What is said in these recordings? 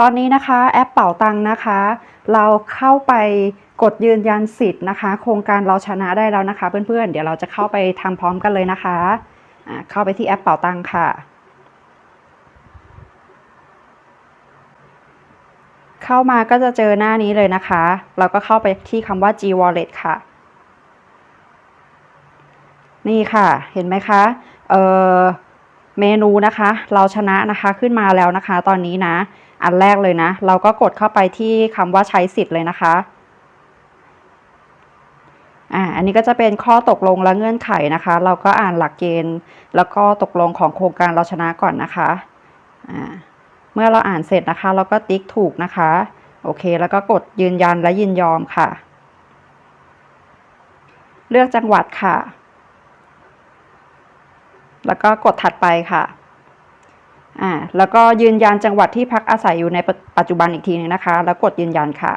ตอนนี้นะคะแอปเป่าตังค์นะคะ เราเข้าไปกดยืนยันสิทธิ์นะคะ โครงการเราชนะได้แล้วนะคะ เพื่อนๆ เดี๋ยวเราจะเข้าไปทำพร้อมกันเลยนะคะอ่าเข้าไปที่แอปเป่าตังค์ค่ะ เข้ามาก็จะเจอหน้านี้เลยนะคะ เราก็เข้าไปที่คำว่า G Wallet ค่ะ นี่ค่ะเห็นไหมคะเอ่อเมนูนะคะ เราชนะนะคะขึ้นมาแล้วนะคะ ตอนนี้นะ อันแรกเลยนะ เราก็กดเข้าไปที่คำว่าใช้สิทธิ์เลยนะคะอ่าอันนี้ก็จะเป็นข้อตกลงและเงื่อนไขนะคะ เราก็อ่านหลักเกณฑ์ แล้วก็ตกลงของโครงการเราชนะก่อนนะคะอ่าเมื่อเราอ่านเสร็จนะคะ เราก็ติ๊กถูกนะคะ โอเค แล้วก็กดยืนยันและยินยอมค่ะ เลือกจังหวัดค่ะ แล้วก็กดถัดไปค่ะ อ่าแล้วก็ยืนยันจังหวัดที่พักอาศัยอยู่ในปัจปัจจุบันอีกทีหนึงนะคะ แล้วกดยืนยันค่ะ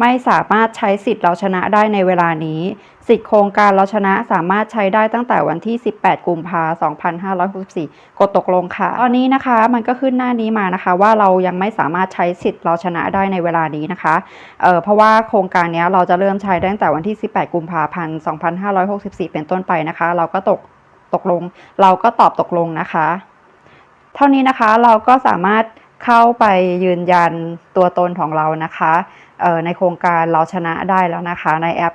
ไม่สามารถใช้สิทธิ์เราชนะได้ในเวลานี้ สิทธิ์โครงการเราชนะสามารถใช้ได้ตั้งแต่วันที่ 18 กุมภาพันธ์2564 กดตกลงค่ะ ตอนนี้นะคะมันก็ขึ้นหน้านี้มานะคะ ว่าเรายังไม่สามารถใช้สิทธิ์เราชนะได้ในเวลานี้นะคะเอ่อเพราะว่าโครงการนี้เราจะเริ่มใช้ได้ตั้งแต่วันที่ 18 กุมภาพันธ์2564 เป็นต้นไปนะคะ เราก็ตกตกลง เราก็ตอบตกลงนะคะ เท่านี้นะคะเราก็สามารถ เข้าไปยืนยันตัวตนของเรานะคะในโครงการเราชนะได้แล้วนะคะในแอป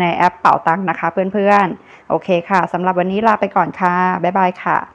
ในแอปเป่าตังค์นะคะเพื่อนๆ โอเคค่ะสำหรับวันนี้ลาไปก่อนค่ะ บ๊ายบายค่ะ